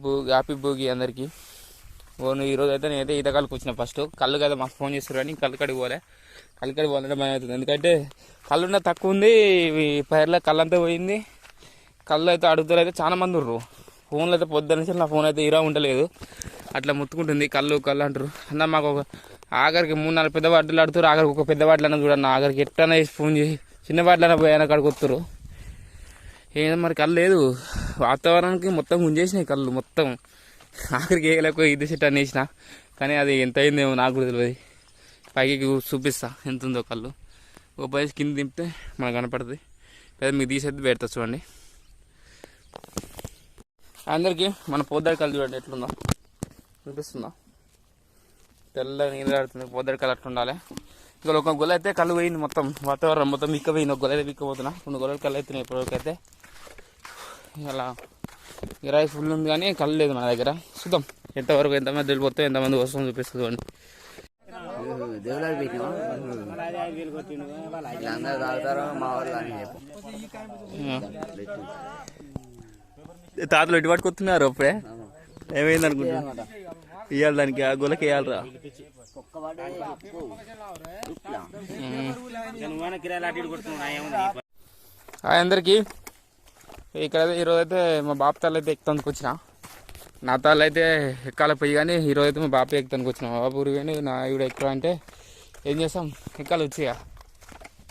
Bhogi happy Bhogi అందరికీ. Own ఈరోజు అయితే నేనైతే ఈత కళ్ళకి వచ్చిన ఫస్ట్. కళ్ళు కదా మాకు ఫోన్ చేస్తారు కానీ కళ్ళు కడిగి పోలే. కళ్ళు కడిగి పోవాలంటే భయం అవుతుంది. ఎందుకంటే కళ్ళు ఉన్న తక్కువ ఉంది పైర్లో కళ్ళంతా పోయింది. కళ్ళు అయితే అడుగుతారు అయితే చాలా మంది ఉర్రు. ఫోన్లు అయితే పొద్దున నుంచి నా ఫోన్ అయితే ఈరా ఉండలేదు. అట్లా ముత్తుకుంటుంది. కళ్ళు కళ్ళు అంటారు అన్న మాకు ఒక ఆఖరికి మూడు నాలుగు పెద్ద బాటలు ఆడుతారు ఆఖరికి ఒక పెద్ద బాటలు చూడన్న ఆఖరికి ఎట్లన్నా ఫోన్ చేసి చిన్న బాటలన్నా పోయాన అక్కడికి వస్తారు ఏదో మరి కళ్ళు లేదు. వాతావరణానికి మొత్తం గుంజేసినాయి కళ్ళు మొత్తం. ఆఖరికి వేయలేక ఇది సెట్ అనేసిన కానీ అది ఎంత అయిందేమో నాకు కూడా తెలియదు పైకి చూపిస్తా ఎంత ఉందో కళ్ళు. ఓ పైసి కింద దింపితే మనకు కనపడుతుంది. లేదా మీకు తీసేది పెడతా చూడండి. అందరికీ మన పోద్దాడు కళ్ళు చూడండి ఎట్లుందో. చూపిస్తుందా తెల్ల నీళ్ళు ఆడుతుంది పోద్దాడు కళ్ళు అట్లా ఉండాలి. ఇంకా ఒక గొల్ల అయితే కళ్ళు పోయింది మొత్తం. వాతావరణం మొత్తం మిక్క పోయింది. ఒక గొల్ల అయితే మిక్కపోతున్నా రెండు గొల్లలు కళ్ళు అవుతున్నాయి ఇప్పటివరకు అయితే. ఇలా గిరాయి ఫుల్ ఉంది కానీ కళ్ళు లేదు మన దగ్గర. చూద్దాం. ఎంతవరకు ఎంతమంది వెళ్ళిపోతే ఎంతమంది వస్తుందో చూపిస్తుంది దేవులాడు పెట్టినా చెప్పు తాతలు ఎటు పట్టుకొస్తున్నారు అప్పుడే? ఏమైంది అనుకుంటా ఇవ్వాలి దానికి ఆ గొలకి వేయాలరా అందరికి. ఇక్కడ ఈరోజు అయితే మా బాప తాళ్ళు అయితే ఎక్కుతానికి వచ్చిన. నా తాళ్ళు అయితే ఎక్కాల పోయి కానీ ఈరోజు అయితే మా బాప ఎక్కుతానికి వచ్చిన. మా ఊరు కానీ నా ఇవిడ ఎక్కువ అంటే ఏం చేస్తాం? ఎక్కాలి వచ్చిగా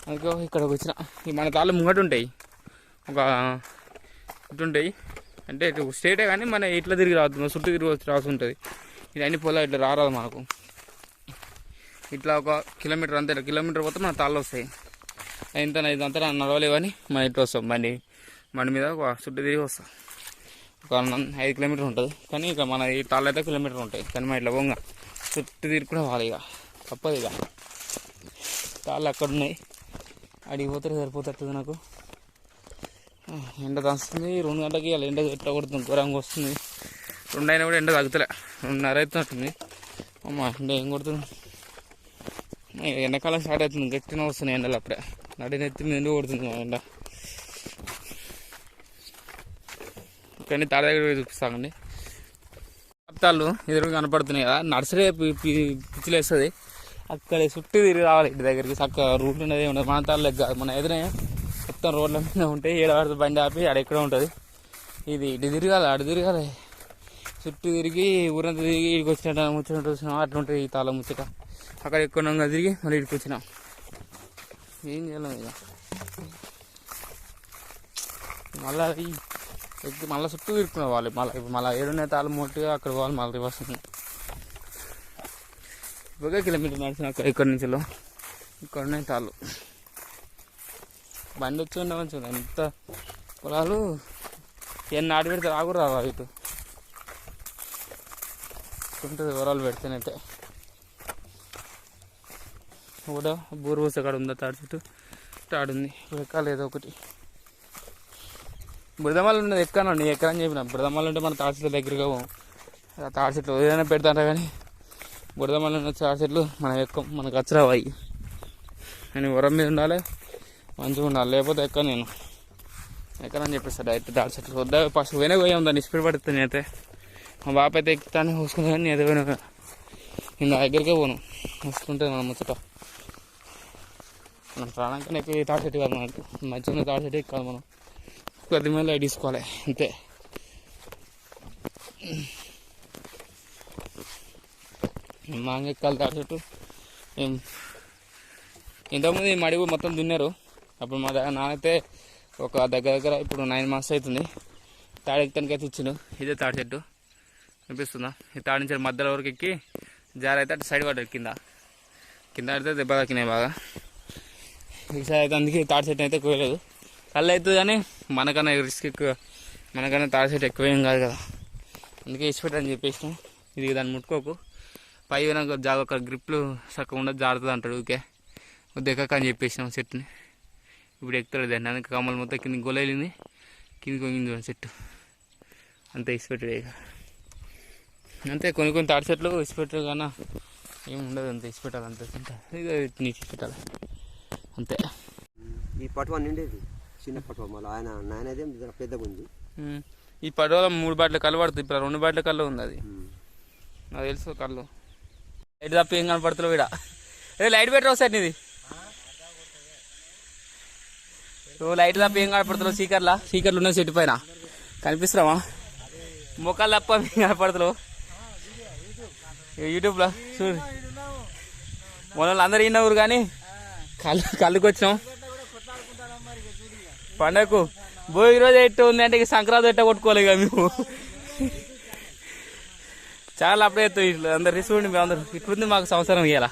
అందుకో ఇక్కడికి వచ్చిన. మన తాళ్ళు ముంగట ఉంటాయి ఒక ఇటుంటాయి. అంటే ఇటు స్టేటే కానీ మన ఇట్లా తిరిగి రావద్దు. చుట్టూ తిరిగి వచ్చి రాసి ఉంటుంది. ఇది అన్ని పొలాలు ఇట్లా రారాదు మనకు. ఇట్లా ఒక కిలోమీటర్ అంతే కిలోమీటర్ పోతే మన తాళ్ళు వస్తాయి. ఎంత ఇదంతా నడవలేవని మన ఇట్లా వస్తాం బండి. బండి మీద ఒక చుట్టూ తిరిగి వస్తాం. ఒక ఐదు కిలోమీటర్ ఉంటుంది. కానీ ఇక మన ఈ తాళ్ళు అయితే కిలోమీటర్ ఉంటాయి. కానీ మా ఇట్లా పోంగా. చుట్టూ తిరిగి కూడా ఇక. తప్పదు ఇక. తాళ్ళు అక్కడ ఉన్నాయి అడిగి పోతే సరిపోతుంది నాకు. ఎండ దంచుతుంది రెండు గంటలకి అలా ఎండ ఎట్లా కొడుతుంది? ఘోరంగా వస్తుంది. రెండు అయినా కూడా ఎండ తగ్గుతలే. రెండున్నర అవుతున్నట్టుంది. అమ్మ ఎండ ఏం కొడుతుంది? ఎండాకాలం స్టార్ట్ అవుతుంది. గట్టిన వస్తున్నాయి ఎండలు అప్పుడే. నడినెత్తి మీద కొడుతుంది ఎండ. కానీ తాడ దగ్గర చూపిస్తామండి పత్తాలు ఎదురుగా కనపడుతున్నాయి కదా నర్సరీ పి- వేస్తుంది పిచ్చిలేస్తుంది. అక్కడ చుట్టూ తిరిగి రావాలి ఇంటి దగ్గరికి. చక్కగా రూట్ ఉన్నది ఉండదు మన తాళ్ళకి కాదు. మన ఎదురే మొత్తం రోడ్ల మీద ఉంటే ఏడవాడితే బండి ఆపి ఆడ ఎక్కడ ఉంటుంది. ఇది ఇటు తిరగాలి అటు తిరగాలి. చుట్టూ తిరిగి ఊరంతా తిరిగి ఇక్కడికి వచ్చినట్టు ముచ్చట వచ్చినాం అట్లా ఉంటుంది ఈ తాళం ముచ్చట. అక్కడ ఎక్కువ తిరిగి మళ్ళీ ఇక్కడికి వచ్చినాం. ఏం చేయలేము ఇక? మళ్ళీ అది ఎక్కి మళ్ళీ చుట్టూ తిరుగుతున్నాం వాళ్ళు. మళ్ళీ ఇప్పుడు మళ్ళీ ఏడున్న తాళం మొట్టుగా అక్కడ పోవాలి మళ్ళీ రివర్స్ ఒక కిలోమీటర్ నడిచిన అక్కడ ఇక్కడి నుంచి ఇక్కడ ఉన్నాయి తాళ్ళు బండి వచ్చి ఉండమని మంచిగా ఎంత పొలాలు. ఏం నాటు పెడితే రాకు రావా ఇటు. ఉంటుంది వివరాలు పెడితేనైతే. కూడా బూరు పూస అక్కడ ఉందా తాడు చుట్టూ. తాడు ఉంది. ఎక్కాలి ఏదో ఒకటి. బురదమాలు ఉన్నది నీ ఎక్కడని చెప్పిన. బురదమాలు ఉంటే మన తాడు చెట్ల దగ్గరగా పోవు తాడు చెట్లు ఏదైనా పెడతాంట కానీ బురదమాలు ఉన్న తాడు చెట్లు మనం ఎక్కం. మనకు అచ్చరావు అవి నేను వరం మీద ఉండాలి మంచిగా ఉండాలి. లేకపోతే ఎక్క నేను. ఎక్కడని చెప్పేస్తా డైరెక్ట్ తాడు చెట్లు వద్దా ఫస్ట్ పోయినా పోయాం దాన్ని ఇష్టపడి పడుతుంది నేనైతే. మా బాప అయితే ఎక్కుతాను చూసుకుంటా కానీ నేను పోయినా ఇంకా దగ్గరికే పోను. వస్తుంటుంది మనం ముచ్చట. మనం ప్రాణానికన్నా ఎక్కువ తాడు చెట్టు కాదు మనకు. మంచిగా తాడు చెట్టు ఎక్కాలి మనం. కొద్ది మీద తీసుకోవాలి అంతే. మాంగ ఎక్కాలి చెట్టు ఇంతకుముందు మడి మొత్తం దున్నారు అప్పుడు మా దగ్గర నానైతే ఒక దగ్గర దగ్గర ఇప్పుడు నైన్ మంత్స్ అవుతుంది. తాడు అయితే ఇచ్చిండు. ఇదే తాడి చెట్టు. అనిపిస్తుందా ఈ తాడి నుంచి మధ్యలో వరకు ఎక్కి జార అయితే అటు సైడ్ పడ్డాడు కింద కింద పడితే దెబ్బ తాకినాయి బాగా. ఈసారి అయితే అందుకే తాడి చెట్టు అయితే కోయలేదు. కళ్ళు అవుతుంది కానీ మనకన్నా రిస్క్ ఎక్కువ. మనకన్నా తాడు ఎక్కువ ఏం కాదు కదా. అందుకే ఇచ్చిపెట్టని చెప్పేసినాం. ఇది దాన్ని ముట్టుకోకు. పై వెనక జాగ ఒక గ్రిప్లు చక్కగా ఉండదు జారుతుంది అంటాడు ఊకే దిక్కక అని చెప్పేసినాం చెట్టుని. ఇప్పుడు ఎక్కుతాడు దాన్ని. అందుకే కమ్మలు మొత్తం కింద గొలెలింది కింద కొంగింది చెట్టు. అంతే ఇచ్చిపెట్టాడు ఇక. అంతే కొన్ని కొన్ని తాడి చెట్లు ఇచ్చిపెట్టారు కానీ ఏం ఉండదు అంతే. ఇచ్చిపెట్టాలి అంతే. ఇక నీటి ఇచ్చిపెట్టాలి. అంతే. ఈ పటువ నిండేది చిన్న పటువ మళ్ళీ ఆయన నాయనదే పెద్ద గుంజి ఉమ్. ఈ రోజులు మూడు బాటిల కళ్ళు పడుతుంది ఇప్పుడు రెండు బాటిల కళ్ళు ఉంది అది. నాకు తెలుసు కళ్ళు. లైట్ తప్ప ఏం కనపడుతున్నావు ఇక్కడ ఏ లైట్ పెట్టరు ఒకసారి నీది? నువ్వు లైట్ తప్ప ఏం కనపడుతున్నావు స్పీకర్లా? స్పీకర్లు ఉన్న చెట్టు పైన. కనిపిస్తున్నావా? మొక్కలు తప్ప ఏం కనపడుతున్నావు యూట్యూబ్లో చూడు. మన వాళ్ళు అందరు ఇన్నవారు కానీ కళ్ళు కళ్ళుకి వచ్చినాం పండగకు భోగి రోజు ఎట్టు ఉంది అంటే ఇక సంక్రాంతి ఎట్ట కొట్టుకోలే ఇక మేము. చాలా అప్పుడే ఎత్తు ఇట్లా అందరు రిసీవ్ మేము అందరు. ఇట్లుంది మాకు సంవత్సరం ఇవ్వాల